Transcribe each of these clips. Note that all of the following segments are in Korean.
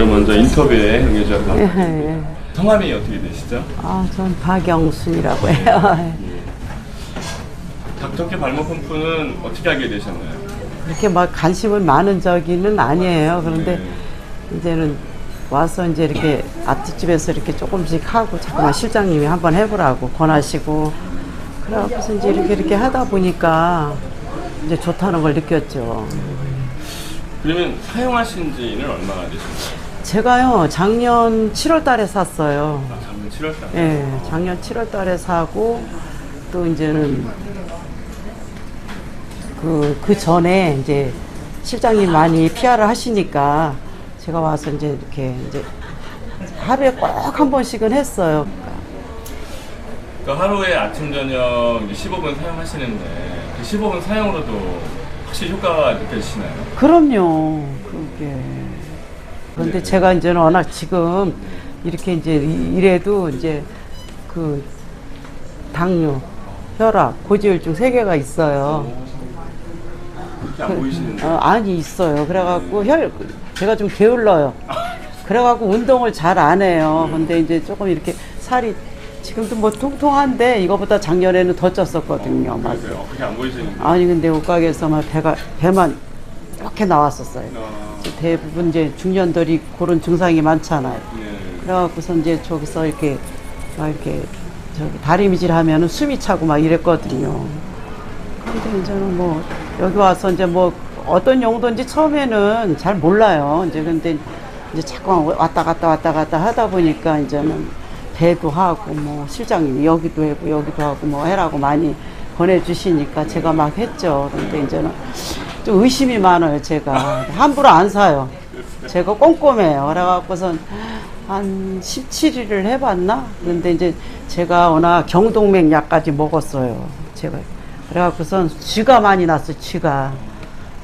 그럼 먼저 인터뷰에 응해주셔서 예, 감사드립니다. 예. 성함이 어떻게 되시죠? 아, 전 박영순이라고 해요. 닥터케 발목 펌프는 어떻게 하게 되셨나요? 그렇게 막 관심은 많은 적이는 아니에요. 그런데 네. 이제는 와서 이제 이렇게 아트집에서 이렇게 조금씩 하고 자꾸만 실장님이 한번 해보라고 권하시고 그래갖고서 이제 이렇게 이렇게 하다 보니까 이제 좋다는 걸 느꼈죠. 그러면 사용하신 지는 얼마나 되셨나요? 제가요 작년 7월 달에 샀어요. 아, 작년 7월 달. 예, 작년 7월 달에 사고 또 이제는 그, 그 전에 이제 실장님 많이 피아를 하시니까 제가 와서 이제 이렇게 이제 하루에 꼭 한 번씩은 했어요. 그 하루에 아침 저녁 이제 15분 사용하시는데 그 15분 사용으로도 확실히 효과가 느껴지시나요? 그럼요. 그게. 그런데 네. 제가 이제는 워낙 지금 이렇게 이제 이- 이래도 이제 그 당뇨, 혈압, 고지혈증 세 개가 있어요. 그렇게 안 보이시는데. 어, 아니 있어요. 그래갖고 혈 제가 좀 게을러요. 그래갖고 운동을 잘 안 해요. 근데 이제 조금 이렇게 살이 지금도 뭐 통통한데 이거보다 작년에는 더 쪘었거든요. 막. 그러세요? 그렇게 안 보이시는데. 아니 근데 옷가게에서만 배가 배만 이렇게 나왔었어요. 아, 대부분 이제 중년들이 그런 증상이 많잖아요. 네. 그래갖고서 이제 저기서 이렇게 막 이렇게 저기 다리미질 하면은 숨이 차고 막 이랬거든요. 근데 이제는 뭐 여기 와서 이제 뭐 어떤 용도인지 처음에는 잘 몰라요. 이제 근데 이제 자꾸 왔다 갔다 왔다 갔다 하다 보니까 이제는 배도 하고 뭐 실장님이 여기도 하고 여기도 하고 뭐 해라고 많이 보내주시니까 제가 막 했죠. 근데 이제는 좀 의심이 많아요. 제가 함부로 안 사요. 제가 꼼꼼해요. 그래갖고선 한 17일을 해봤나? 근데 이제 제가 워낙 경동맥 약까지 먹었어요. 제가. 그래갖고선 쥐가 많이 났어요, 쥐가.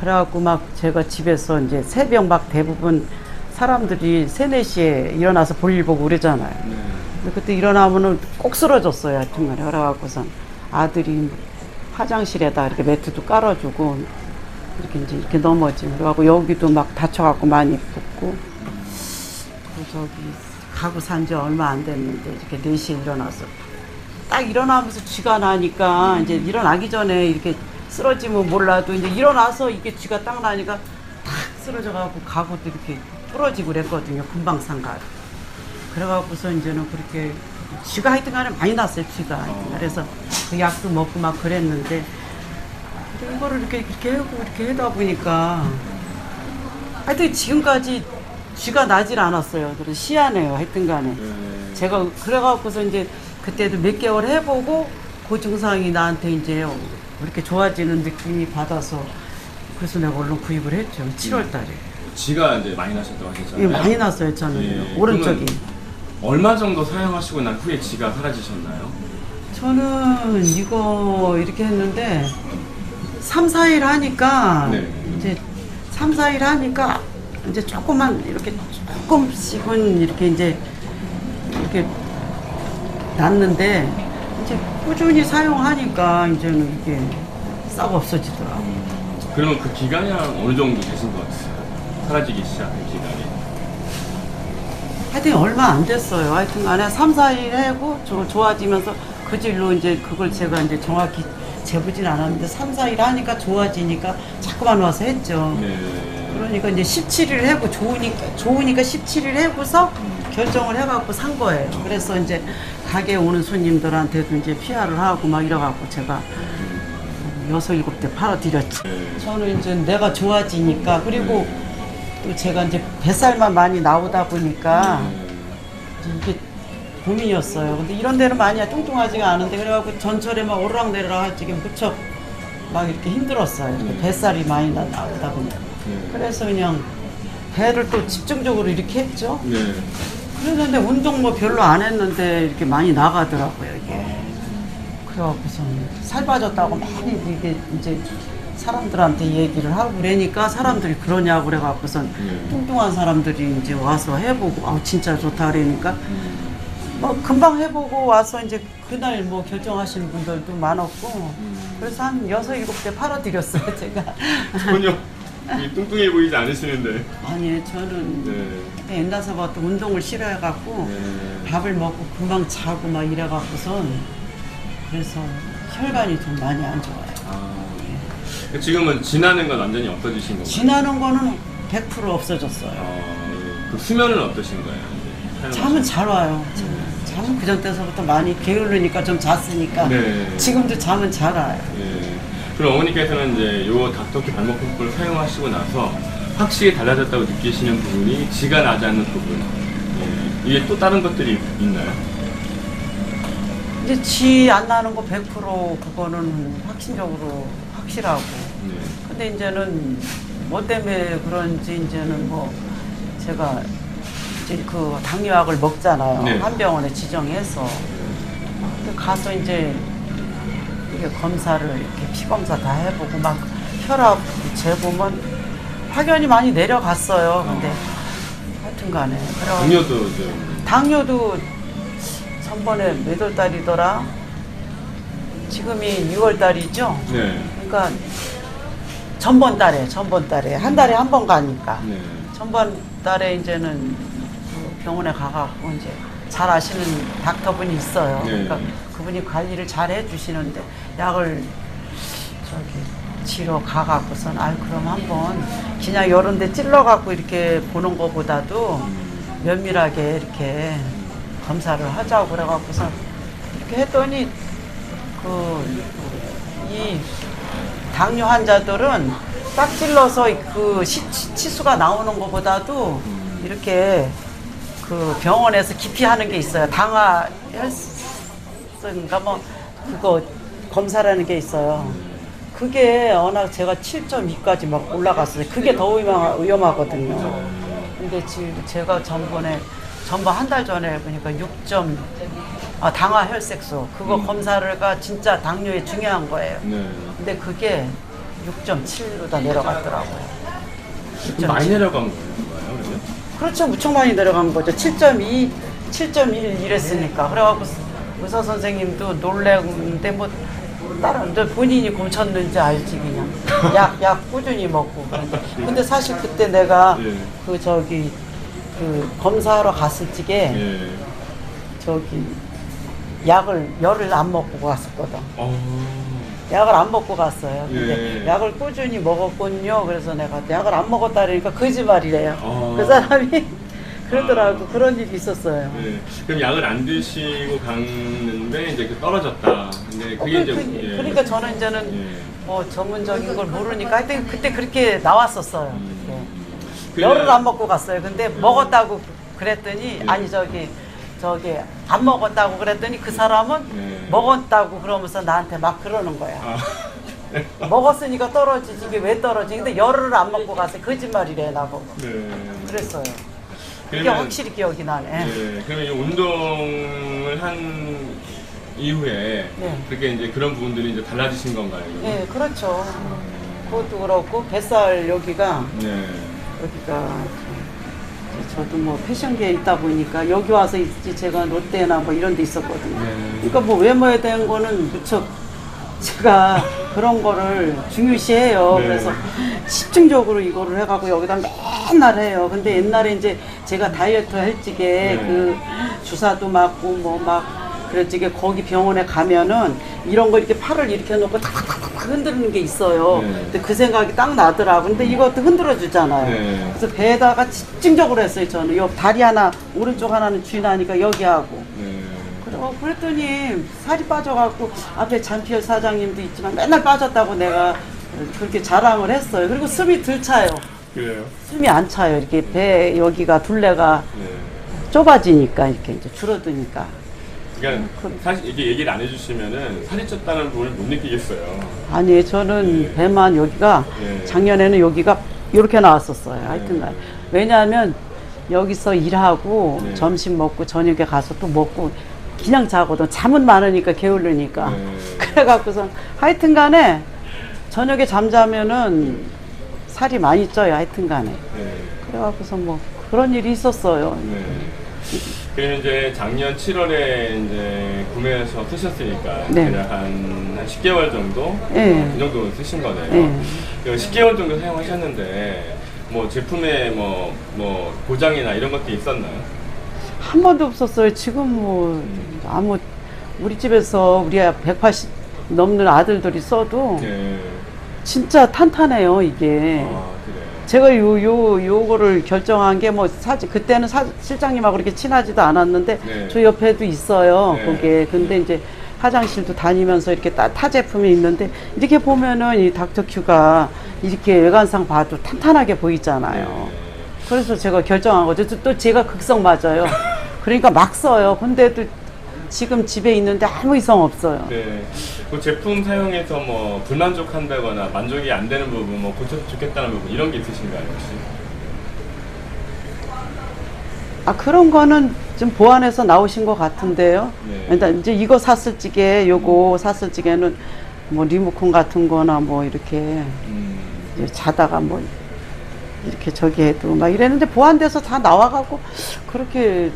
그래갖고 막 제가 집에서 이제 새벽 막 대부분 사람들이 3, 4시에 일어나서 볼일 보고 그러잖아요. 네. 근데 그때 일어나면은 꼭 쓰러졌어요, 하여튼 간에. 그래갖고선 아들이 화장실에다 이렇게 매트도 깔아주고 이렇게 이제 이렇게 넘어지. 그래갖고 여기도 막 다쳐갖고 많이 붓고. 그 저기 가구 산 지 얼마 안 됐는데 이렇게 4시에 일어나서 딱 일어나면서 쥐가 나니까 이제 일어나기 전에 이렇게 쓰러지면 몰라도 이제 일어나서 이게 쥐가 딱 나니까 탁 쓰러져갖고 가구도 이렇게 부러지고 그랬거든요. 금방 산가. 그래갖고서 이제는 그렇게 쥐가 하여튼 간에 많이 났어요, 쥐가. 그래서 그 약도 먹고 막 그랬는데 이거를 이렇게 이렇게 하고 이렇게 하다 보니까 하여튼 지금까지 쥐가 나질 않았어요. 그래서 희한해요, 하여튼 간에. 네. 제가 그래갖고서 이제 그때도 몇 개월 해보고 그 증상이 나한테 이제 이렇게 좋아지는 느낌이 받아서 그래서 내가 얼른 구입을 했죠. 7월 달에. 쥐가 이제 많이 나셨다고 하셨잖아요. 많이 났어요, 저는. 예, 오른쪽이. 얼마 정도 사용하시고 난 후에 쥐가 사라지셨나요? 저는 이거 이렇게 했는데 3, 4일 하니까 네. 이제 3, 4일 하니까 이제 조금만 이렇게 조금씩은 이렇게 이제 이렇게 났는데 이제 꾸준히 사용하니까 이제는 이게 싹 없어지더라고요. 그러면 그 기간이 한 어느 정도 되신 것 같으세요? 사라지기 시작한 기간이. 하여튼 얼마 안 됐어요. 하여튼 간에 3, 4일 하고 저 좋아지면서 그 질로 이제 그걸 제가 이제 정확히 재보진 않았는데 3, 4일 하니까 좋아지니까 자꾸만 와서 했죠. 네. 그러니까 이제 17일 하고 좋으니까 좋으니까 17일 하고서 결정을 해갖고 산 거예요. 그래서 이제 가게 오는 손님들한테도 이제 피아를 하고 막 이래갖고 제가 여섯 일곱 대 팔아드렸죠. 네. 저는 이제 내가 좋아지니까 그리고 또 제가 이제 뱃살만 많이 나오다 보니까 이게 고민이었어요. 근데 이런 데는 많이 뚱뚱하지가 않은데 그래갖고 전철에 막 오르락내리락 할 적에 무척 막 이렇게 힘들었어요. 이렇게 뱃살이 많이 나- 나오다 보니까. 네. 그래서 그냥 배를 또 집중적으로 이렇게 했죠. 네. 그랬는데 운동 뭐 별로 안 했는데 이렇게 많이 나가더라고요, 이게. 그래갖고서 살 빠졌다고 많이 이게 이제 사람들한테 얘기를 하고 그러니까 사람들이 그러냐고 그래갖고선 네. 뚱뚱한 사람들이 이제 와서 해보고 아 진짜 좋다 그러니까 뭐 금방 해보고 와서 이제 그날 뭐 결정하시는 분들도 많았고 그래서 한 여섯 일곱 대 팔아드렸어요 제가 전혀 이 뚱뚱해 보이지 않으시는데. 아니 저는 네. 옛날서부터 운동을 싫어해갖고 네. 밥을 먹고 금방 자고 막 이래갖고선 그래서 혈관이 좀 많이 안 좋아요. 아, 지금은 지나는 건 완전히 없어지신 건가요? 지나는 거는 100% 없어졌어요. 어, 그 수면은 어떠신 거예요? 이제 잠은 잘 와요. 잠은 그전 때서부터 많이 게으르니까 좀 잤으니까 네. 지금도 잠은 잘 와요. 예. 그럼 어머니께서는 이제 요 닥터키 발목 펌프를 사용하시고 나서 확실히 달라졌다고 느끼시는 부분이 지가 나지 않는 부분. 예. 이게 또 다른 것들이 있나요? 이제 지안 나는 거 100% 그거는 확신적으로 확실하고 네. 근데 이제 는 뭐 때문에 그런지 이제는 뭐 제가 이제 그 당뇨약을 먹잖아요. 네. 한 병원에 지정해서 가서 이제 이게 검사를 이렇게 피 검사 다 해보고 막 혈압 재보면 확연히 많이 내려갔어요. 근데 하여튼간에 그래 당뇨도 좀. 당뇨도 전번에 몇 월 달이더라? 지금이 6월 달이죠? 네. 그러니까 전번 달에 전번 달에 한 달에 한 번 가니까 네. 전번 달에 이제는 그 병원에 가갖고 이제 잘 아시는 닥터분이 있어요. 네. 그러니까 그분이 관리를 잘 해주시는데 약을 저기 지러 가갖고선 아 그럼 한번 그냥 여런데 찔러갖고 이렇게 보는 것보다도 면밀하게 이렇게 검사를 하자고 그래갖고선 이렇게 했더니 그 이 당뇨 환자들은 딱 찔러서 그 시- 치- 치수가 나오는 것보다도 이렇게 그 병원에서 깊이 하는 게 있어요. 당화 혈증인가 뭐 그거 검사라는 게 있어요. 그게 워낙 제가 7.2까지 막 올라갔어요. 그게 더 위험, 위험하거든요. 근데 지금 제가 전번에 전번 한 달 전에 보니까 6점 아, 당화 혈색소 그거 검사를가 진짜 당뇨에 중요한 거예요. 네. 근데 그게 6.7로 다 내려갔더라고요. 좀 많이 내려간 거예요, 그렇죠. 무척 많이 내려간 거죠. 7.2, 7.1 이랬으니까. 그래갖고 의사 선생님도 놀래는데 뭐 다른 저 본인이 곰쳤는지 알지 그냥 약 약 꾸준히 먹고 그런데 근데 사실 그때 내가 예. 그 저기 그 검사하러 갔을 적에 예. 저기 약을 열을 안 먹고 갔었거든. 어. 약을 안 먹고 갔어요. 근데 예. 약을 꾸준히 먹었군요. 그래서 내가 약을 안 먹었다 그러니까 거짓말이래요. 어. 그 사람이 그러더라고. 그런 일이 있었어요. 네. 그럼 약을 안 드시고 갔는데 이제 그 떨어졌다. 근데 그게 어, 이제 그- 예. 그러니까 저는 이제는 예. 뭐 전문적인 걸 모르니까 하여튼 그때 그렇게 나왔었어요. 그때. 그- 열을 안 먹고 갔어요. 근데 먹었다고 그랬더니 예. 아니 저기 저기 안 먹었다고 그랬더니 그 사람은 예. 먹었다고 그러면서 나한테 막 그러는 거야. 아. 먹었으니까 떨어지지 이게 왜 떨어지? 근데 열을 안 먹고 갔어요. 거짓말이래 나보고. 네. 그랬어요. 그게 그러면- 확실히 기억이 나네. 예. 그러면 이 운동을 한 이후에 네. 그렇게 이제 그런 부분들이 이제 달라지신 건가요? 그러면? 네, 그렇죠. 그것도 그렇고 뱃살 여기가 네. 여기가 저- 저도 뭐 패션계에 있다 보니까 여기 와서 있지 제가 롯데나 뭐 이런 데 있었거든요. 네. 그러니까 뭐 외모에 대한 거는 무척 제가 그런 거를 중요시해요. 네. 그래서 집중적으로 이거를 해가고 여기다 맨날 해요. 근데 옛날에 이제 제가 다이어트 할 적에 네. 그 주사도 맞고 뭐막 적에 거기 병원에 가면은 이런 거 이렇게 팔을 이렇게 놓고 탁탁탁탁 흔드는 게 있어요. 네. 근데 그 생각이 딱 나더라고. 근데 이것도 흔들어 주잖아요. 네. 그래서 배에다가 집중적으로 했어요. 저는 요 다리 하나 오른쪽 하나는 쥐나니까 여기 하고. 네. 그래, 그랬더니 살이 빠져갖고 앞에 잔피엘 사장님도 있지만 맨날 빠졌다고 내가 그렇게 자랑을 했어요. 그리고 숨이 들 차요. 그래요? 숨이 안 차요. 이렇게 배 여기가 둘레가 네. 좁아지니까 이렇게 이제 줄어드니까. 그러니까 사실 이게 얘기를 안 해주시면은 살이 쪘다는 부분을 못 느끼겠어요. 아니 저는 네. 배만 여기가 네. 작년에는 여기가 이렇게 나왔었어요. 하여튼 네. 왜냐하면 여기서 일하고 네. 점심 먹고 저녁에 가서 또 먹고 그냥 자거든. 잠은 많으니까 게을르니까. 네. 그래갖고선 하여튼 간에 저녁에 잠자면은 살이 많이 쪄요. 하여튼 간에. 네. 그래갖고서 뭐 그런 일이 있었어요. 네. 그리고 이제 작년 7월에 이제 구매해서 쓰셨으니까 네. 대략 한, 한 10개월 정도 예. 그 정도 쓰신 거네요. 예. 그 10개월 정도 사용하셨는데 뭐 제품에 뭐, 뭐 고장이나 이런 것도 있었나요? 한 번도 없었어요. 지금 뭐 아무 우리 집에서 우리 180 넘는 아들들이 써도 네. 진짜 탄탄해요 이게. 아. 제가 요, 요, 요거를 결정한 게 뭐 사실 그때는 사, 실장님하고 그렇게 친하지도 않았는데 네. 저 옆에도 있어요 네. 그게 근데 이제 화장실도 다니면서 이렇게 타, 타 제품이 있는데 이렇게 보면은 이 닥터 큐가 이렇게 외관상 봐도 탄탄하게 보이잖아요 네. 그래서 제가 결정한 거죠 또- 또 제가 극성 맞아요 그러니까 막 써요 근데도 지금 집에 있는데 아무 이상 없어요 네. 그 제품 사용해서 뭐 불만족한다거나 만족이 안 되는 부분, 뭐 고쳤으면 좋겠다는 부분 이런 게 있으신가요 혹시? 아 그런 거는 좀 보완해서 나오신 것 같은데요. 네. 일단 이제 이거 샀을 적에 요거 샀을 적에는 뭐 리모컨 같은 거나 뭐 이렇게 음. 자다가 뭐 이렇게 저기 해도 막 이랬는데 보완돼서 다 나와가고 그렇게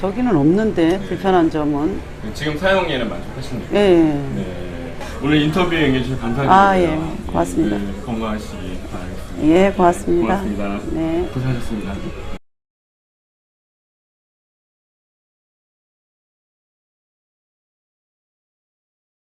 저기는 없는데 네. 불편한 점은 지금 사용에는 만족하십니까? 예. 네. 오늘 인터뷰에 응해주셔서 감사드리고요. 아, 예. 고맙습니다. 네, 건강하시기 바라겠습니다. 예, 고맙습니다. 고맙습니다. 네. 고생하셨습니다.